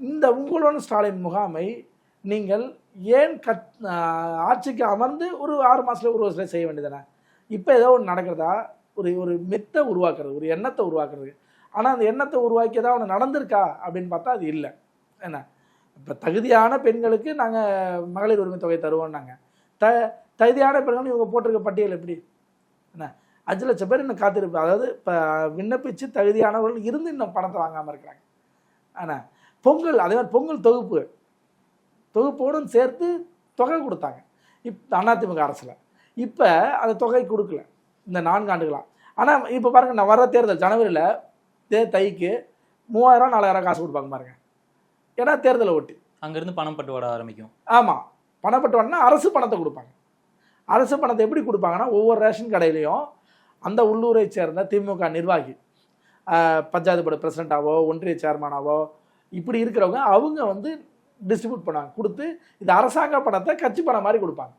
இந்த உங்களுடன் ஸ்டாலின் முகாமை நீங்கள் ஏன் கத் ஆட்சிக்கு அமர்ந்து ஒரு ஆறு மாதத்தில் ஒரு வருஷத்தில் செய்ய வேண்டியதானே இப்போ ஏதோ ஒன்று நடக்கிறதா? ஒரு ஒரு மெத்தை உருவாக்குறது ஒரு எண்ணத்தை உருவாக்குறது. ஆனால் அந்த எண்ணத்தை உருவாக்கி ஏதாவது ஒன்று நடந்திருக்கா? அப்படின்னு பார்த்தா அது இல்லை. என்ன? இப்போ தகுதியான பெண்களுக்கு நாங்கள் மகளிர் உரிமை தொகை தருவோம்னாங்க. த தகுதியான பெண்கள் இவங்க போட்டிருக்க பட்டியல் எப்படி? என்ன? அஞ்சு லட்சம் பேர் இன்னும் காத்திருப்பு. அதாவது இப்போ விண்ணப்பிச்சு தகுதியானவர்கள் இருந்து இன்னும் பணத்தை வாங்காமல் இருக்கிறாங்க. ஆனால் பொங்கல் அதே மாதிரி பொங்கல் தொகுப்பு தொகுப்போடும் சேர்த்து தொகை கொடுத்தாங்க. இப் அதிமுக அரசில். இப்போ அந்த தொகை கொடுக்கல. இந்த நான்கு ஆண்டுகளாக ஆனால் இப்போ பாருங்க நான் வர தேர்தல் ஜனவரியில் தே தைக்கு மூவாயிரம் நாலாயிரம் காசு கொடுப்பாங்க பாருங்க. ஏன்னா தேர்தலை ஒட்டி. அங்கிருந்து பணம் பட்டு வர ஆரம்பிக்கும். ஆமாம் பணப்பட்டுவாங்கன்னா அரசு பணத்தை கொடுப்பாங்க. அரசு பணத்தை எப்படி கொடுப்பாங்கன்னா ஒவ்வொரு ரேஷன் கடையிலையும் அந்த உள்ளூரை சேர்ந்த திமுக நிர்வாகி பஞ்சாயத்து போர்டு பிரசிடென்ட்டாவோ ஒன்றிய சேர்மனாவோ இப்படி இருக்கிறவங்க அவங்க வந்து டிஸ்ட்ரிபியூட் பண்ணாங்க. கொடுத்து இந்த அரசாங்க பணத்தை கட்சி பணம் மாதிரி கொடுப்பாங்க.